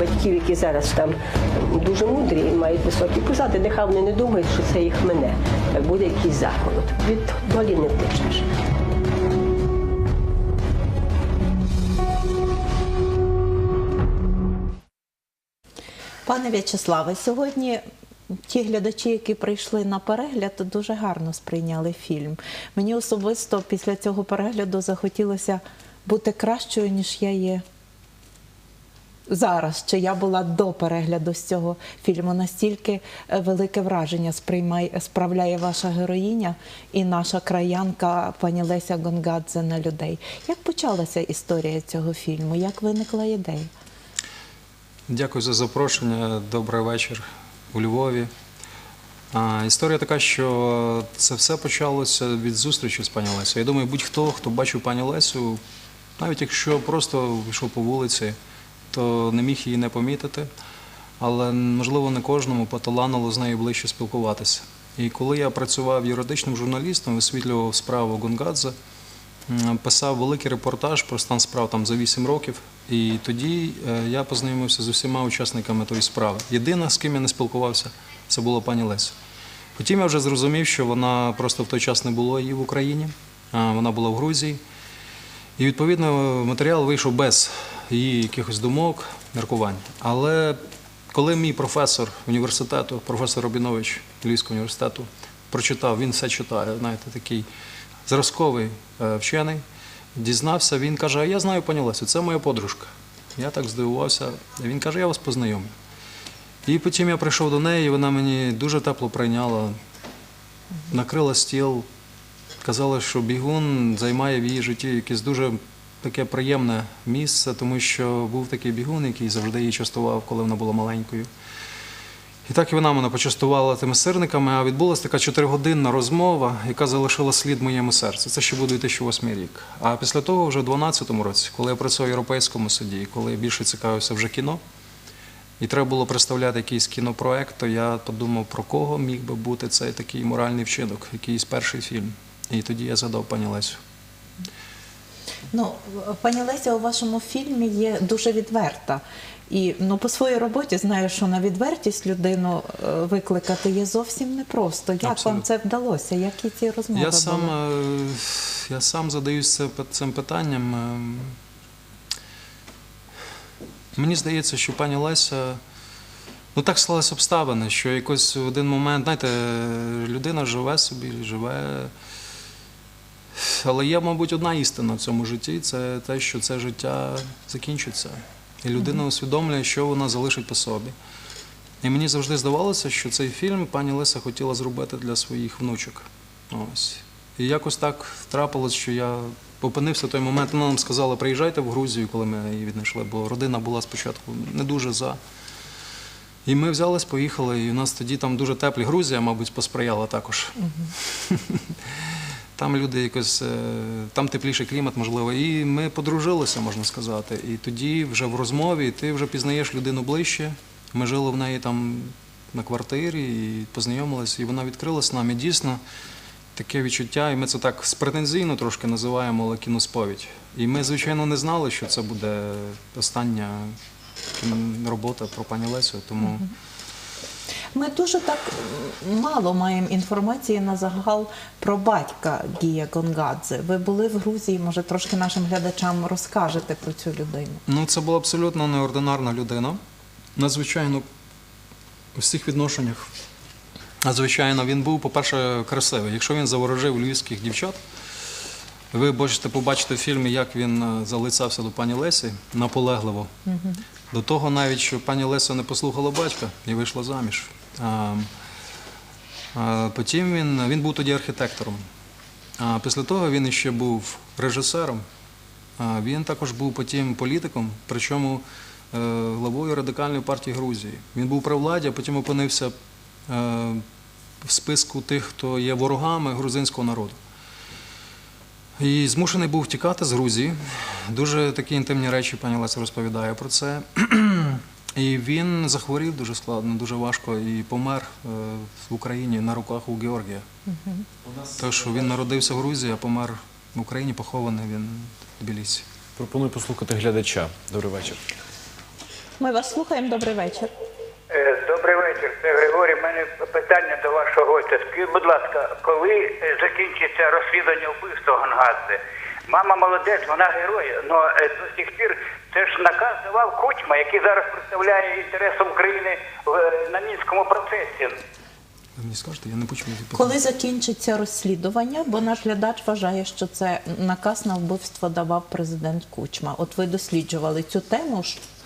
батьків, які зараз там дуже мудрі і мають високі посади, нехай вони не думають, що це їх мене. Буде якийсь захолод. Від долі не втечеш. Пане В'ячеславе, сьогодні ті глядачі, які прийшли на перегляд, дуже гарно сприйняли фільм. Мені особисто після цього перегляду захотілося бути кращою, ніж я є зараз. Чи я була до перегляду з цього фільму? Настільки е, велике враження сприймає, справляє ваша героїня і наша краянка пані Леся Гонгадзе на людей. Як почалася історія цього фільму? Як виникла ідея? Дякую за запрошення. Добрий вечір у Львові. Історія така, що це все почалося від зустрічі з пані Лесею. Я думаю, будь-хто, хто бачив пані Лесю, навіть якщо просто йшов по вулиці, то не міг її не помітити. Але, можливо, не кожному поталанило з нею ближче спілкуватися. І коли я працював юридичним журналістом, висвітлював справу Гонгадзе, писав великий репортаж про стан справ там за 8 років. І тоді е, я познайомився з усіма учасниками тої справи. Єдина, з ким я не спілкувався, це була пані Леся. Потім я вже зрозумів, що вона просто в той час не було її в Україні, вона була в Грузії. І відповідно матеріал вийшов без її якихось думок, міркувань. Але коли мій професор університету, професор Робінович Львівського університету, прочитав, він все читає, знаєте, такий зразковий е, вчений, дізнався, він каже: А я знаю пані Лесю, це моя подружка. Я так здивувався. Він каже, я вас познайомлю. І потім я прийшов до неї, і вона мені дуже тепло прийняла, накрила стіл, казала, що бігун займає в її житті якесь дуже таке приємне місце, тому що був такий бігун, який завжди її частував, коли вона була маленькою. І так і вона мене почастувала тими сирниками, а відбулася така чотиригодинна розмова, яка залишила слід моєму серці. Це ще був 2008 рік. А після того, вже в 2012 році, коли я працював в Європейському суді, коли я більше цікавився вже кіно, і треба було представляти якийсь кінопроект, то я подумав, про кого міг би бути цей такий моральний вчинок, якийсь перший фільм. І тоді я згадав пані Лесю. Ну, пані Леся у вашому фільмі є дуже відверта. І ну, по своїй роботі знаю, що на відвертість людину е, викликати є зовсім непросто. Як Абсолютно. вам це вдалося? Які ці розмови Я сам, були? е, я сам задаюся цим питанням. Ем, Мені здається, що пані Леся, ну так склалися обставини, що якось в один момент, знаєте, людина живе собі, живе. Але є, мабуть, одна істина в цьому житті це те, що це життя закінчиться. І людина усвідомлює, що вона залишить по собі. І мені завжди здавалося, що цей фільм пані Леся хотіла зробити для своїх внучок. Ось. І якось так трапилось, що я опинився в той момент. Вона нам сказала, приїжджайте в Грузію, коли ми її віднайшли, бо родина була спочатку не дуже за. І ми взялись, поїхали, і у нас тоді там дуже теплі. Грузія, мабуть, посприяла також. Там люди якось, е, там тепліший клімат, можливо. І ми подружилися, можна сказати. І тоді вже в розмові ти вже пізнаєш людину ближче. Ми жили в неї там на квартирі і познайомилися, і вона відкрилась нам. І дійсно таке відчуття, і ми це так спретензійно трошки називаємо, але кіносповідь. І ми, звичайно, не знали, що це буде остання робота про пані Лесю, тому. Ми дуже так мало маємо інформації на загал про батька Гія Гонгадзе. Ви були в Грузії, може трошки нашим глядачам розкажете про цю людину. Ну, це була абсолютно неординарна людина. Надзвичайно у всіх відношеннях. Надзвичайно, він був, по-перше, красивий. Якщо він заворожив львівських дівчат, ви можете побачити в фільмі, як він е, залицявся до пані Лесі наполегливо. До того навіть, що пані Леся не послухала батька і вийшла заміж. Потім він, він був тоді архітектором. А після того він ще був режисером. Він також був потім політиком, причому е, главою радикальної партії Грузії. Він був при владі, а потім опинився е, в списку тих, хто є ворогами грузинського народу. І змушений був втікати з Грузії. Дуже такі інтимні речі пані Леся розповідає про це. І він захворів дуже складно, дуже важко і помер е, в Україні на руках у Георгія. Так що він народився в Грузії, а помер в Україні, похований він в Тбілісі. Пропоную послухати глядача. Добрий вечір. Ми вас слухаємо. Добрий вечір. Е, Добрий вечір, це Григорій. У мене питання до вашого гостя. Скажіть, будь ласка, коли е, закінчиться розслідування вбивства Гонгадзе? Мама молодець, вона герой, але до сих пір це ж наказ давав Кучма, який зараз представляє інтерес України в- е, на мінському процесі. Ви мені скажете, я не почув. Коли закінчиться розслідування, бо наш глядач вважає, що це наказ на вбивство давав президент Кучма. От ви досліджували цю тему.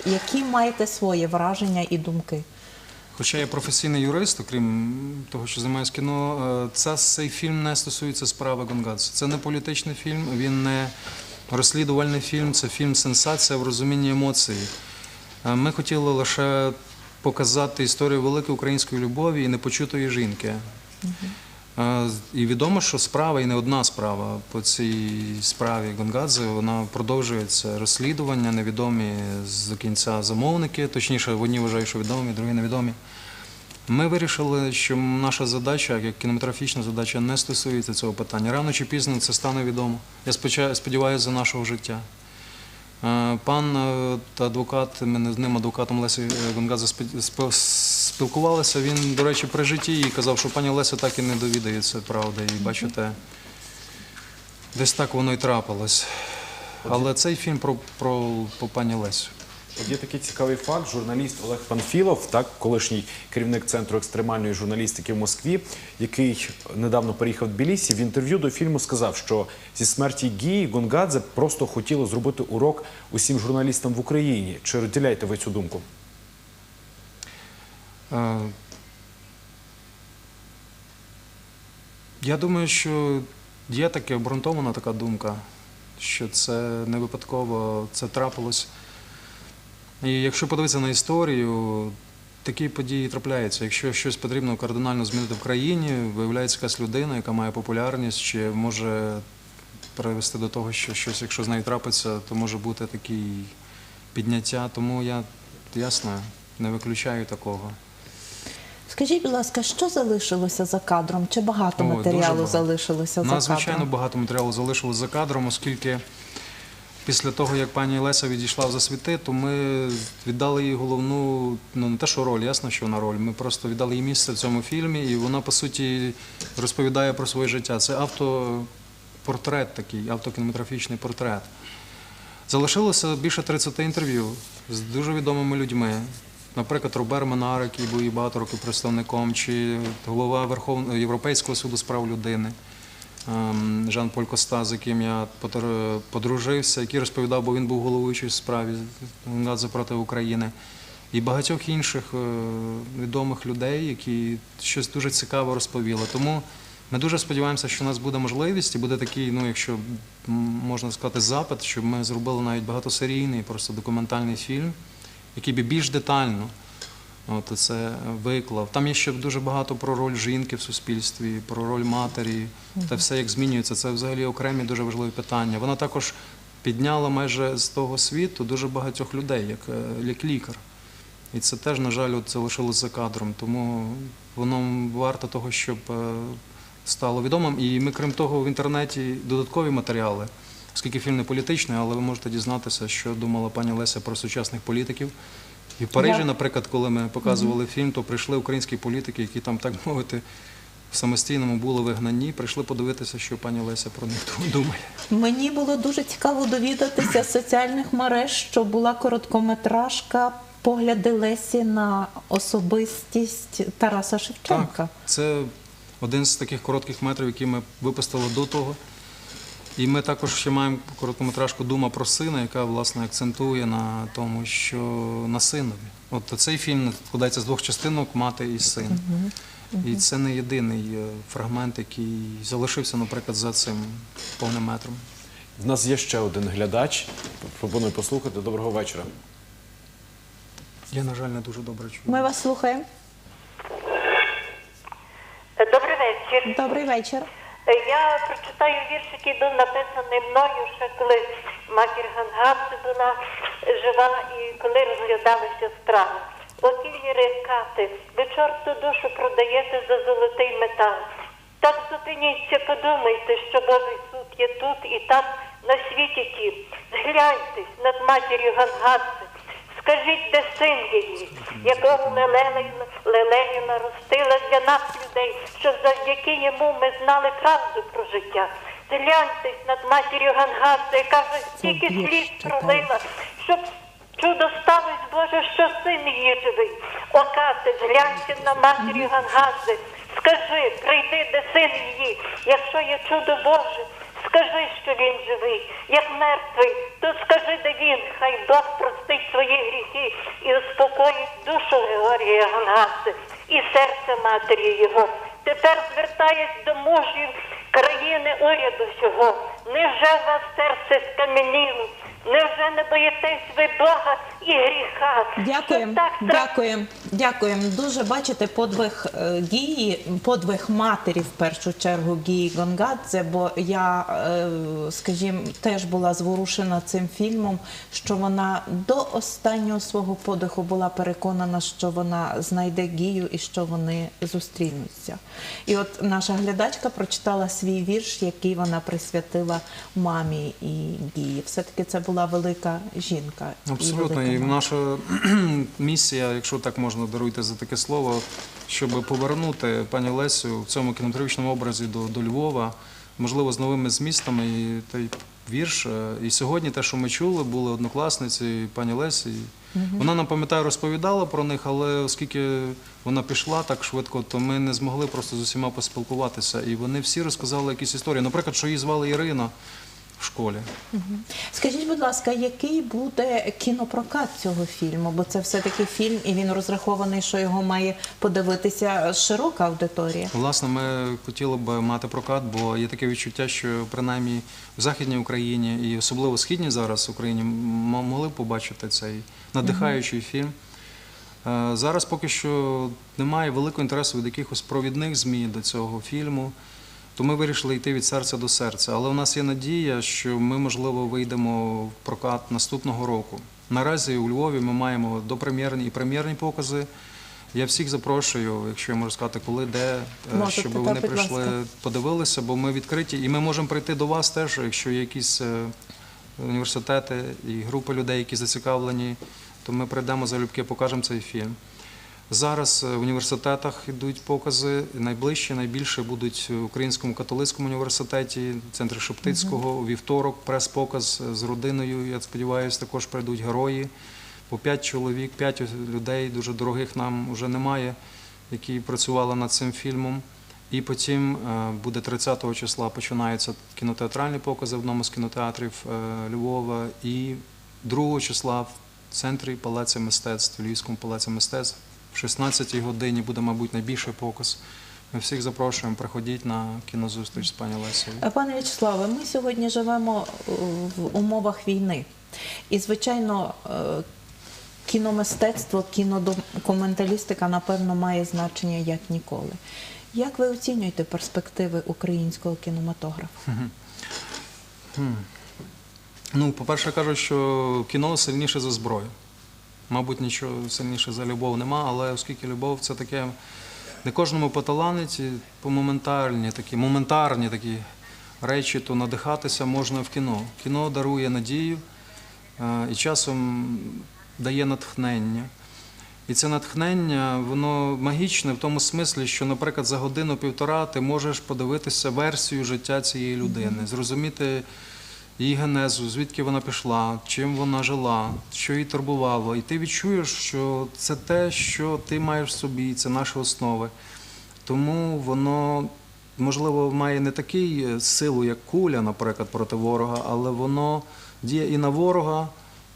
Які маєте своє враження і думки? Хоча я професійний юрист, окрім того, що займаюся кіно, це, цей фільм не стосується справи Гонгадзе. Це не політичний фільм, він не розслідувальний фільм, це фільм сенсація в розумінні емоцій. Е, Ми хотіли лише показати історію великої української любові і непочутої жінки. Е, І відомо, що справа, і не одна справа по цій справі Гонгадзе, вона продовжується розслідування, невідомі з кінця замовники, точніше, одні вважають, що відомі, другі невідомі. Ми вирішили, що наша задача, як кінематографічна задача, не стосується цього питання. Рано чи пізно це стане відомо. Я сподіваюся за нашого життя. Е, Пан е, та адвокат, ми з ним адвокатом Лесі е, Гонгадзе спілкувалися. Він, до речі, при житті і казав, що пані Леся так і не довідається правди. І бачите, десь так воно і трапилось. Але цей фільм про, про, про пані Лесю. Є такий цікавий факт. Журналіст Олег Панфілов, так колишній керівник центру екстремальної журналістики в Москві, який недавно переїхав в Тбілісі, в інтерв'ю до фільму сказав, що зі смерті Гії Гонгадзе просто хотіло зробити урок усім журналістам в Україні. Чи розділяєте ви цю думку? Е, Я думаю, що є таке обґрунтована така думка, що це не випадково це трапилось. І якщо подивитися на історію, такі події трапляються. Якщо щось потрібно кардинально змінити в країні, виявляється якась людина, яка має популярність, чи може привести до того, що щось, якщо з нею трапиться, то може бути таке підняття. Тому я ясно не виключаю такого. Скажіть, будь ласка, що залишилося за кадром? Чи багато дуже матеріалу багато. залишилося за Надзвичайно кадром? багато матеріалу залишилось за кадром, оскільки після того, як пані Леся відійшла в засвіти, то ми віддали їй головну, ну не те, що роль, ясно, що вона роль. Ми просто віддали їй місце в цьому фільмі, і вона, по суті, розповідає про своє життя. Це автопортрет такий, автокінематографічний портрет. Залишилося більше 30 інтерв'ю з дуже відомими людьми. Наприклад, Робер Менар, який був і багато років представником, чи голова Верховного Європейського суду з прав людини Жан-Поль Коста, з яким я подружився, який розповідав, бо він був головуючий в справі Гонгадзе проти України. І багатьох інших е, відомих людей, які щось дуже цікаво розповіли. Тому ми дуже сподіваємося, що у нас буде можливість і буде такий, ну якщо можна сказати, запит, щоб ми зробили навіть багатосерійний, просто документальний фільм, який би більш детально от це виклав. Там є ще дуже багато про роль жінки в суспільстві, про роль матері, та все як змінюється. Це взагалі окремі дуже важливі питання. Вона також підняла майже з того світу дуже багатьох людей, як, е, як лікар. І це теж, на жаль, от залишилось за кадром. Тому воно варто того, щоб е, стало відомим. І ми, крім того, в інтернеті додаткові матеріали, оскільки фільм не політичний, але ви можете дізнатися, що думала пані Леся про сучасних політиків. І в Парижі, наприклад, коли ми показували фільм, то прийшли українські політики, які там, так мовити, в самостійному були вигнані, прийшли подивитися, що пані Леся про них думає. Мені було дуже цікаво довідатися з соціальних мереж, що була короткометражка погляди Лесі на особистість Тараса Шевченка. Так, це один з таких коротких метрів, які ми випустили до того. І ми також ще маємо короткометражку Дума про сина, яка власне акцентує на тому, що на синові. От цей фільм складається з двох частинок мати і син. І це не єдиний е, фрагмент, який залишився, наприклад, за цим повним метром. В нас є ще один глядач. Пропоную послухати. Доброго вечора. Я, на жаль, не дуже добре чую. Ми вас слухаємо. Добрий вечір. Добрий вечір. Я прочитаю вірш, який був написаний мною ще коли матір Гангадзе була жива і коли розглядалися справи. Отілі рекати, ви чорту душу продаєте за золотий метал. Так зупиніться, подумайте, що Божий суд є тут і там на світі ті. Згляньтесь над матір'ю Гангадзе. Скажіть, де син її, якого лелею наростила для нас людей, що завдяки йому ми знали правду про життя. Згляньтесь над матір'ю Гангадзе, яка вже стільки читаю. пролила, щоб чудо сталося, Боже, що син її живий. Окате, зглянься на матір'ю Гангадзе, скажи, прийди, де син її, якщо є чудо Боже. Скажи, що він живий, як мертвий, то скажи, де він, хай Бог простить свої гріхи і успокоїть душу Георгія Гангадзе і серце матері його. Тепер звертаюсь до мужів країни уряду сього. Невже вас серце скам'яніло? Невже не боїтесь ви Бога і гріха? Дякуємо, так дякуємо, дякуємо. Дуже бачите подвиг е, Гії, подвиг матері в першу чергу Гії Гонгадзе, бо я, е, скажімо, теж була зворушена цим фільмом, що вона до останнього свого подиху була переконана, що вона знайде Гію і що вони зустрінуться. І от наша глядачка прочитала свій вірш, який вона присвятила мамі і Гії. Все-таки це була велика жінка. Абсолютно, і, і наша місія, якщо так можна даруйте за таке слово, щоб повернути пані Лесю в цьому кінематографічному образі до, до Львова, можливо, з новими змістами. І той вірш. е, І сьогодні те, що ми чули, були однокласниці пані Лесі. Вона нам пам'ятаю, розповідала про них, але оскільки вона пішла так швидко, то ми не змогли просто з усіма поспілкуватися. І вони всі розказали якісь історії. Наприклад, що її звали Ірина в школі. Скажіть, будь ласка, який буде кінопрокат цього фільму? Бо це все-таки фільм, і він розрахований, що його має подивитися широка аудиторія. Власне, ми хотіли б мати прокат, бо є таке відчуття, що принаймні в Західній Україні і особливо в східній зараз Україні могли б побачити цей надихаючий фільм. Е, Зараз поки що немає великого інтересу від якихось провідних ЗМІ до цього фільму, то ми вирішили йти від серця до серця. Але у нас є надія, що ми, можливо, вийдемо в прокат наступного року. Наразі у Львові ми маємо допрем'єрні і прем'єрні покази. Я всіх запрошую, якщо я можу сказати, коли, де, е, Можете, щоб вони будь прийшли, ласка. подивилися, бо ми відкриті, і ми можемо прийти до вас теж, якщо є якісь е, університети і групи людей, які зацікавлені, то ми прийдемо залюбки, покажемо цей фільм. Зараз е, в університетах йдуть покази. Найближчі, найбільше будуть в Українському католицькому університеті, в центрі Шептицького. У вівторок прес-показ з родиною. Я сподіваюся, також прийдуть герої. По п'ять чоловік, п'ять людей, дуже дорогих нам вже немає, які працювали над цим фільмом. І потім е, буде 30-го числа починаються кінотеатральні покази в одному з кінотеатрів е, Львова. І 2 числа в центрі Палаця мистецтв, Львівському палаці мистецтв. В 16-й годині буде, мабуть, найбільший показ. Ми всіх запрошуємо, приходіть на кінозустріч з пані Лесею. Е, Пане В'ячеславе, ми сьогодні живемо е, в умовах війни. І, звичайно, е, кіномистецтво, кінодокументалістика, напевно, має значення як ніколи. Як ви оцінюєте перспективи українського кінематографу? Ну, по-перше, кажу, що кіно сильніше за зброю. Мабуть, нічого сильніше за любов нема, але оскільки любов це таке не кожному поталанить, і по моментальні такі, моментарні такі речі, то надихатися можна в кіно. Кіно дарує надію е, і часом дає натхнення. І це натхнення, воно магічне в тому смислі, що, наприклад, за годину-півтора ти можеш подивитися версію життя цієї людини, зрозуміти її генезу, звідки вона пішла, чим вона жила, що її турбувало. І ти відчуєш, що це те, що ти маєш в собі, це наші основи. Тому воно, можливо, має не такий е, силу, як куля, наприклад, проти ворога, але воно діє і на ворога,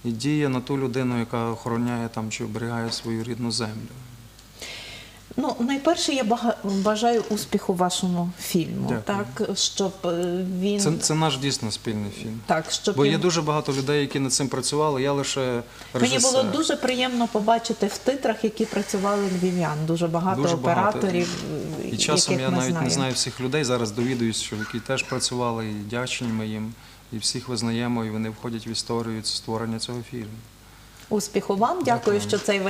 і діє на ту людину, яка охороняє там чи оберігає свою рідну землю. Ну, найперше, я бажаю успіху вашому фільму, Дякую. так щоб е, він Це, це наш дійсно спільний фільм. так, щоб Бо він... є дуже багато людей, які над цим працювали. Я лише Мені було дуже приємно побачити в титрах, які працювали львів'ян. Дуже багато Дуже багато. операторів, І часом яких я навіть знаємо. не знаю всіх людей. Зараз довідуюсь, що які теж працювали, і вдячні ми їм, і всіх визнаємо, і вони входять в історію створення цього фільму. Успіху вам. Дякую, Дякую. що цей